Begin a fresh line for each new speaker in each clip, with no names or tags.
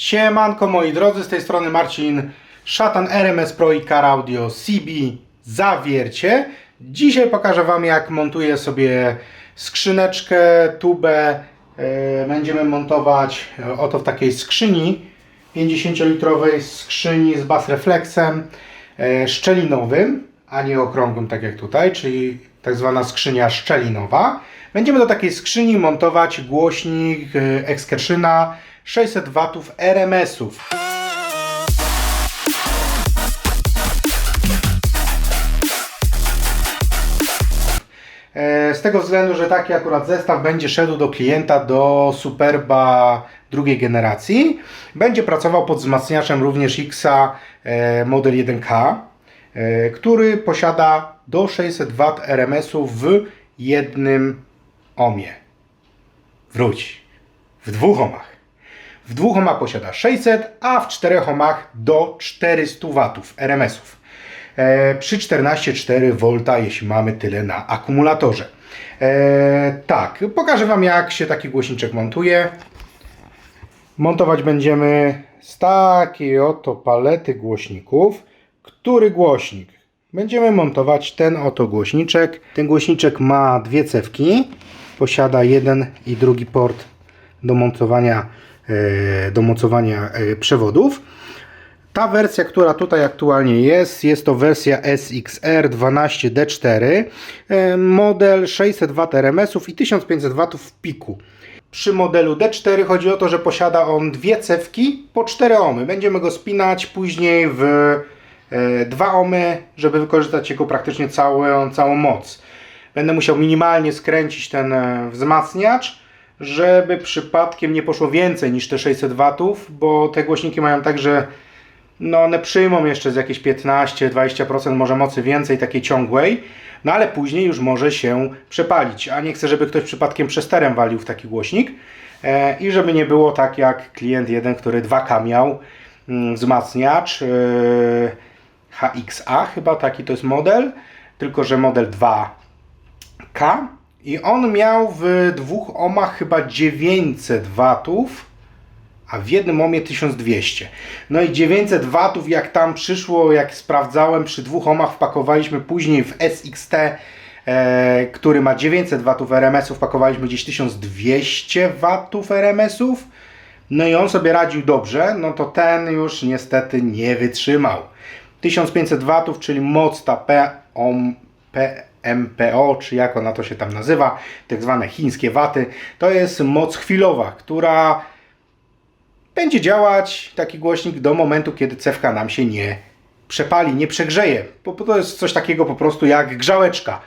Siemanko moi drodzy, z tej strony Marcin, szatan RMS Pro i Car Audio CB Zawiercie. Dzisiaj pokażę Wam jak montuję sobie skrzyneczkę, tubę. E, Będziemy montować e, oto w takiej skrzyni, 50-litrowej skrzyni z bas refleksem e, szczelinowym, a nie okrągłym tak jak tutaj, czyli tak zwana skrzynia szczelinowa. Będziemy do takiej skrzyni montować głośnik e, Exkerszyna 600 W RMS-ów. E, Z tego względu, że taki akurat zestaw będzie szedł do klienta do Superba drugiej generacji. Będzie pracował pod wzmacniaczem również Xa e, model 1K, e, który posiada do 600 W RMS-u w jednym ohmie. Wróć. W dwóch ohmach. W dwóch ohmach posiada 600, a w czterech ohmach do 400 W RMS-ów. Przy 14,4 V, jeśli mamy tyle na akumulatorze. E, tak, pokażę Wam jak się taki głośniczek montuje. Montować będziemy z takiej oto palety głośników. Który głośnik? Będziemy montować ten oto głośniczek. Ten głośniczek ma dwie cewki. Posiada jeden i drugi port do montowania, e, do mocowania e, przewodów. Ta wersja, która tutaj aktualnie jest, jest to wersja SXR 12D4, e, model 600 W RMS-ów i 1500 W w piku. Przy modelu D4 chodzi o to, że posiada on dwie cewki po 4 ohmy. Będziemy go spinać później w e, 2 ohmy, żeby wykorzystać jego praktycznie całą, całą moc. Będę musiał minimalnie skręcić ten e, wzmacniacz, żeby przypadkiem nie poszło więcej niż te 600 W, bo te głośniki mają tak, że no one przyjmą jeszcze z jakieś 15-20% może mocy więcej takiej ciągłej, no ale później już może się przepalić, a nie chcę, żeby ktoś przypadkiem przesterem walił w taki głośnik e, i żeby nie było tak jak klient jeden, który 2K miał mm, wzmacniacz e, HXA chyba taki to jest model, tylko że model 2K i on miał w dwóch ohmach chyba 900 watów a w jednym ohmie 1200. No i 900 watów jak tam przyszło, jak sprawdzałem, przy dwóch ohmach wpakowaliśmy później w SXT, e, który ma 900 watów RMS-ów, wpakowaliśmy gdzieś 1200 watów RMS-ów. No i on sobie radził dobrze, no to ten już niestety nie wytrzymał. 1500 watów, czyli moc ta P, om, P, MPO, czy jak ona to się tam nazywa, tak zwane chińskie waty, to jest moc chwilowa, która będzie działać taki głośnik do momentu, kiedy cewka nam się nie przepali, nie przegrzeje. Bo to jest coś takiego po prostu jak grzałeczka.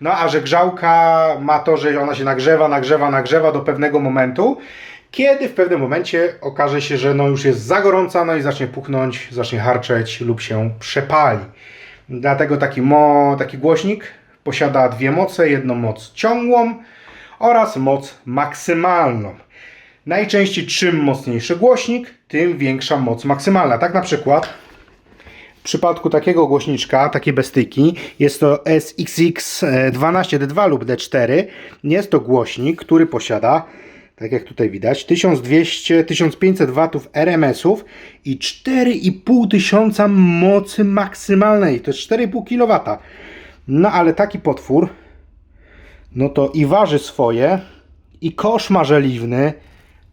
No a że grzałka ma to, że ona się nagrzewa, nagrzewa, nagrzewa do pewnego momentu, kiedy w pewnym momencie okaże się, że no już jest za gorąca, no i zacznie puchnąć, zacznie harczeć lub się przepali. Dlatego taki, mo, taki głośnik posiada dwie moce, jedną moc ciągłą oraz moc maksymalną. Najczęściej czym mocniejszy głośnik, tym większa moc maksymalna. Tak na przykład w przypadku takiego głośniczka, takiej bestyki, jest to SXX 12D2 lub D4. Jest to głośnik, który posiada, tak jak tutaj widać, 1200-1500 W RMS-ów i 4,5 tysiąca mocy maksymalnej. To jest 4,5 kW. No ale taki potwór, no to i waży swoje, i kosz ma żeliwny,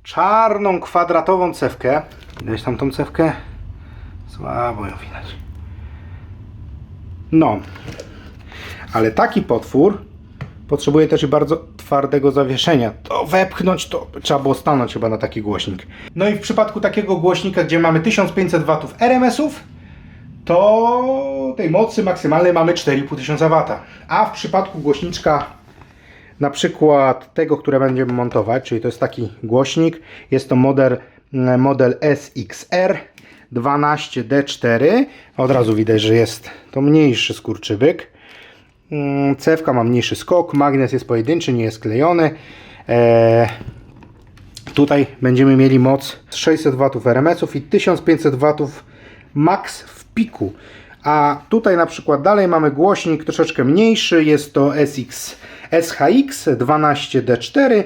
czarną kwadratową cewkę. Widać tam tą cewkę? Słabo ją widać. No. Ale taki potwór potrzebuje też i bardzo twardego zawieszenia. To wepchnąć to trzeba było stanąć chyba na taki głośnik. No i w przypadku takiego głośnika, gdzie mamy 1500 W RMS-ów, to tej mocy maksymalnej mamy 4500 W. A w przypadku głośniczka na przykład tego, które będziemy montować, czyli to jest taki głośnik, jest to model, model SXR 12D4. Od razu widać, że jest to mniejszy skurczybyk. Mm, Cewka ma mniejszy skok, magnes jest pojedynczy, nie jest klejony. Eee, tutaj będziemy mieli moc 600 W RMS-ów i 1500 W max w piku. A tutaj na przykład dalej mamy głośnik troszeczkę mniejszy, jest to SX, SHX 12D4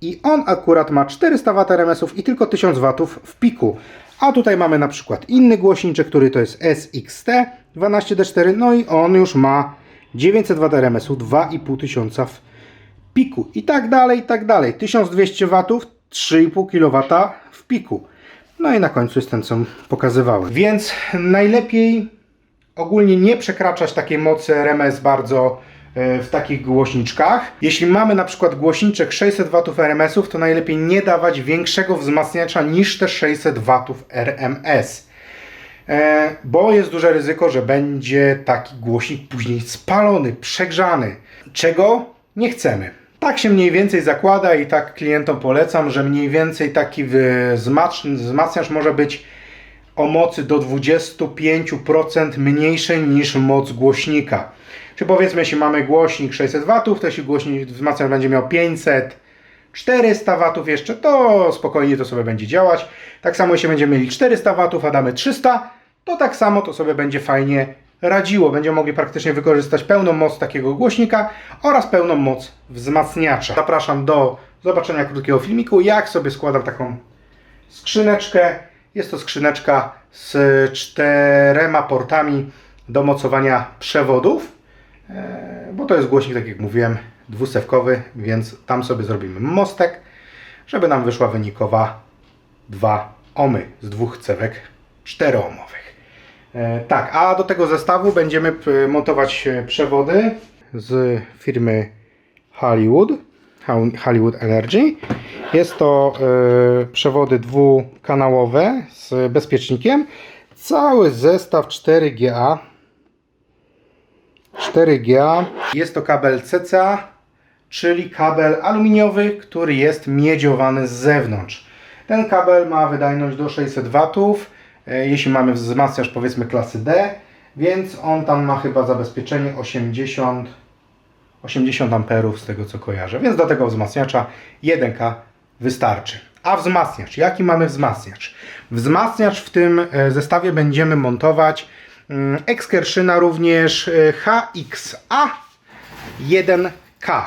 i on akurat ma 400 W RMS-ów i tylko 1000 W w piku. A tutaj mamy na przykład inny głośniczek, który to jest SXT 12D4, no i on już ma 900 W RMS-u, 2500 w piku i tak dalej, i tak dalej. 1200 W, 3,5 kW w piku. No i na końcu jest ten, co pokazywałem. Więc najlepiej ogólnie nie przekraczać takiej mocy RMS bardzo e, w takich głośniczkach. Jeśli mamy na przykład głośniczek 600 W RMS-ów, to najlepiej nie dawać większego wzmacniacza niż te 600 W RMS. E, Bo jest duże ryzyko, że będzie taki głośnik później spalony, przegrzany, czego nie chcemy. Tak się mniej więcej zakłada i tak klientom polecam, że mniej więcej taki wzmacn- wzmacniacz może być o mocy do 25% mniejszej niż moc głośnika. Czy powiedzmy, jeśli mamy głośnik 600 W, to jeśli głośnik wzmacniacz będzie miał 500, 400 W jeszcze, to spokojnie to sobie będzie działać. Tak samo jeśli będziemy mieli 400 W, a damy 300, to tak samo to sobie będzie fajnie radziło. Będziemy mogli praktycznie wykorzystać pełną moc takiego głośnika oraz pełną moc wzmacniacza. Zapraszam do zobaczenia krótkiego filmiku, jak sobie składam taką skrzyneczkę. Jest to skrzyneczka z czterema portami do mocowania przewodów, e, bo to jest głośnik, tak jak mówiłem, dwustewkowy, więc tam sobie zrobimy mostek, żeby nam wyszła wynikowa 2 ohmy z dwóch cewek 4-ohmowych. E, Tak, a do tego zestawu będziemy p- montować e, przewody z firmy Hollywood, Hol- Hollywood Energy. Jest to e, przewody dwukanałowe z bezpiecznikiem. Cały zestaw 4GA. 4GA. Jest to kabel CCA, czyli kabel aluminiowy, który jest miedziowany z zewnątrz. Ten kabel ma wydajność do 600 W, e, jeśli mamy wzmacniacz powiedzmy klasy D, więc on tam ma chyba zabezpieczenie 80 80 amperów z tego co kojarzę, więc do tego wzmacniacza 1K wystarczy. A wzmacniacz, jaki mamy wzmacniacz? Wzmacniacz w tym e, zestawie będziemy montować mm, Exkerszyna również e, HXA 1K.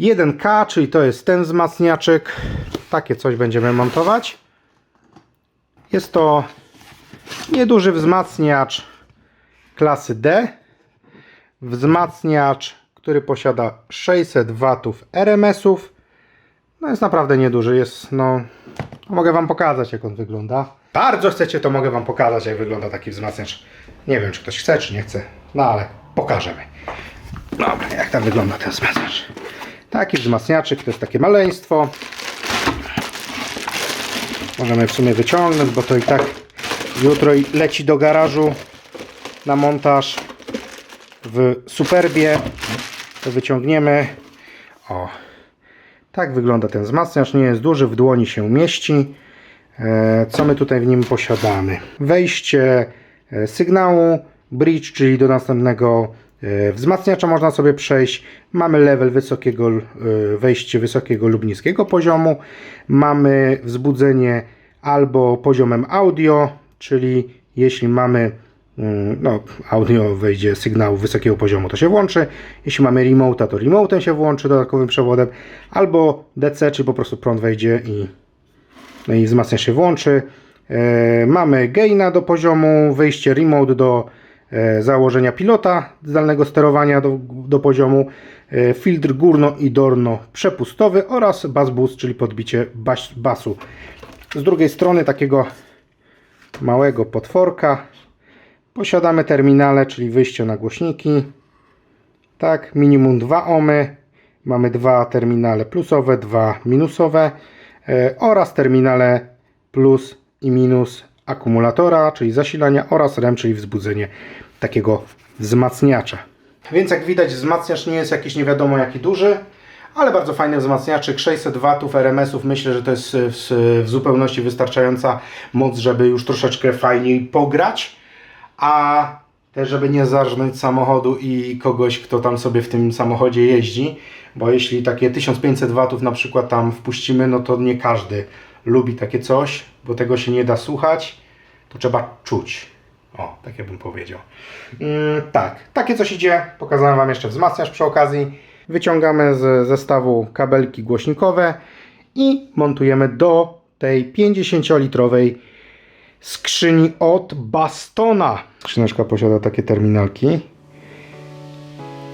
1K, czyli to jest ten wzmacniaczek. Takie coś będziemy montować. Jest to nieduży wzmacniacz klasy D. Wzmacniacz, który posiada 600 W RMS-ów. No jest naprawdę nieduży. Jest, no, mogę Wam pokazać, jak on wygląda. Bardzo chcecie, to mogę Wam pokazać, jak wygląda taki wzmacniacz. Nie wiem, czy ktoś chce, czy nie chce. No ale pokażemy. Dobra, jak tam wygląda ten wzmacniacz? Taki wzmacniaczyk, to jest takie maleństwo. Możemy w sumie wyciągnąć, bo to i tak jutro leci do garażu na montaż w Superbie. To wyciągniemy. O, tak wygląda ten wzmacniacz. Nie jest duży, w dłoni się mieści. E, Co my tutaj w nim posiadamy? Wejście e, sygnału, bridge, czyli do następnego wzmacniacza można sobie przejść. Mamy level wysokiego, e, wejście wysokiego lub niskiego poziomu. Mamy wzbudzenie albo poziomem audio, czyli jeśli mamy mm, no, audio wejdzie sygnał wysokiego poziomu, to się włączy. Jeśli mamy remote, to remotem się włączy dodatkowym przewodem, albo DC, czyli po prostu prąd wejdzie i no i wzmacniacz się włączy. E, mamy gaina do poziomu, wyjście remote do e, założenia pilota zdalnego sterowania do, do poziomu, e, filtr górno i dolno przepustowy oraz bass boost, czyli podbicie bas, basu. Z drugiej strony takiego małego potworka posiadamy terminale, czyli wyjście na głośniki. Tak, minimum 2 ohmy. Mamy dwa terminale plusowe, dwa minusowe e, oraz terminale plus i minus akumulatora, czyli zasilania oraz RAM, czyli wzbudzenie takiego wzmacniacza. Więc jak widać wzmacniacz nie jest jakiś nie wiadomo jaki duży, ale bardzo fajny wzmacniaczyk, 600 W RMS-ów, myślę, że to jest w zupełności wystarczająca moc, żeby już troszeczkę fajniej pograć, a też żeby nie zarżnąć samochodu i kogoś, kto tam sobie w tym samochodzie jeździ, bo jeśli takie 1500 W na przykład tam wpuścimy, no to nie każdy lubi takie coś, bo tego się nie da słuchać, to trzeba czuć. O, tak ja bym powiedział. Mm, tak, takie coś idzie. Pokazałem Wam jeszcze wzmacniacz przy okazji. Wyciągamy z zestawu kabelki głośnikowe i montujemy do tej 50-litrowej skrzyni od Bastona. Skrzyneczka posiada takie terminalki.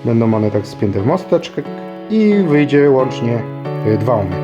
Będą one tak spięte w mosteczkę i wyjdzie łącznie y, dwa ohmy.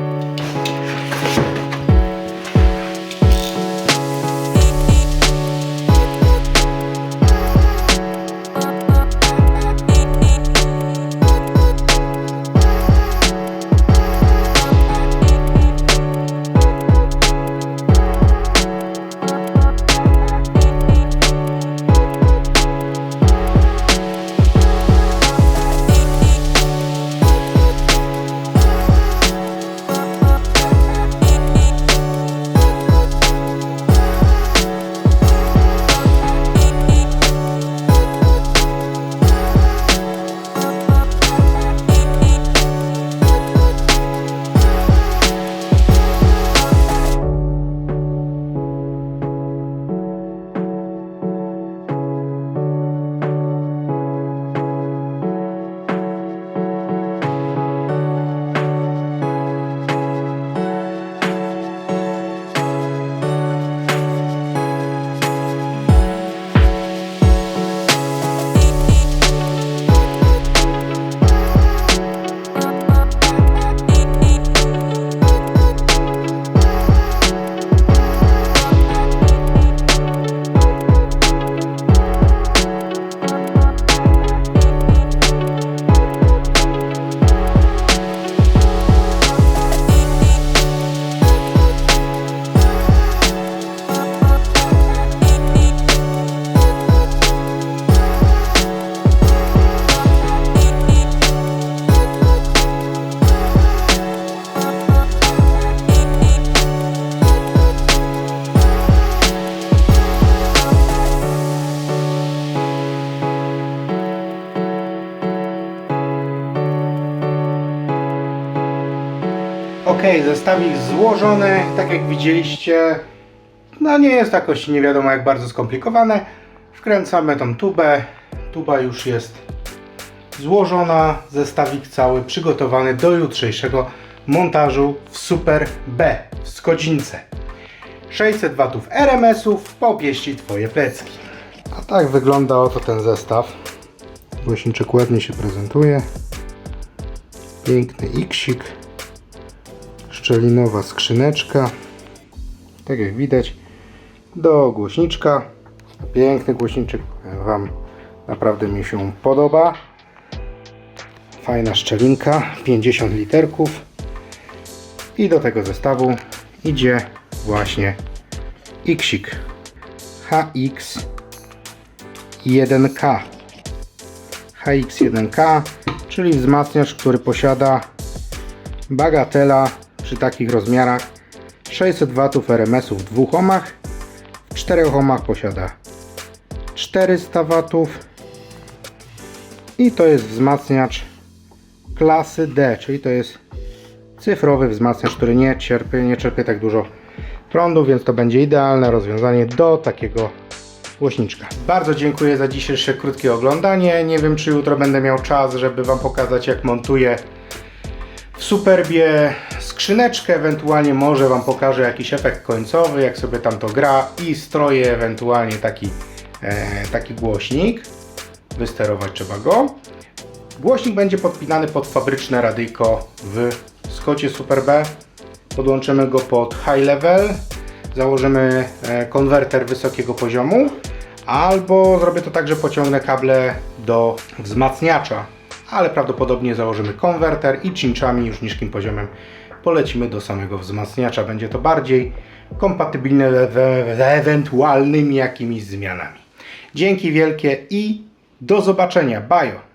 Zestawik złożony, tak jak widzieliście, no nie jest jakoś nie wiadomo jak bardzo skomplikowane. Wkręcamy tą tubę, tuba już jest złożona, zestawik cały przygotowany do jutrzejszego montażu w Super B w Skodzince. 600 watów RMS-ów popieści Twoje plecki. A tak wygląda oto ten zestaw. Głośniczek ładnie się prezentuje. Piękny Xik szczelinowa skrzyneczka. Tak jak widać, do głośniczka. Piękny głośniczek, Wam naprawdę mi się podoba. Fajna szczelinka, 50 literków. I do tego zestawu idzie właśnie Xik HX1K. HX1K, czyli wzmacniacz, który posiada bagatela przy takich rozmiarach 600 W RMS w dwóch ohmach w czterech ohmach posiada 400 W i to jest wzmacniacz klasy D, czyli to jest cyfrowy wzmacniacz, który nie cierpi, nie czerpie tak dużo prądu, więc to będzie idealne rozwiązanie do takiego głośniczka. Bardzo dziękuję za dzisiejsze krótkie oglądanie. Nie wiem, czy jutro będę miał czas, żeby Wam pokazać, jak montuję Superbie skrzyneczkę, ewentualnie może Wam pokażę jakiś efekt końcowy, jak sobie tam to gra i stroję ewentualnie taki, e, taki głośnik. Wysterować trzeba go. Głośnik będzie podpinany pod fabryczne radyjko w Skocie Super B. Podłączymy go pod high level, założymy e, konwerter wysokiego poziomu, albo zrobię to tak, że pociągnę kable do wzmacniacza, ale prawdopodobnie założymy konwerter i cinczami już niżkim poziomem polecimy do samego wzmacniacza. Będzie to bardziej kompatybilne z ewentualnymi jakimiś zmianami. Dzięki wielkie i do zobaczenia. Bajo!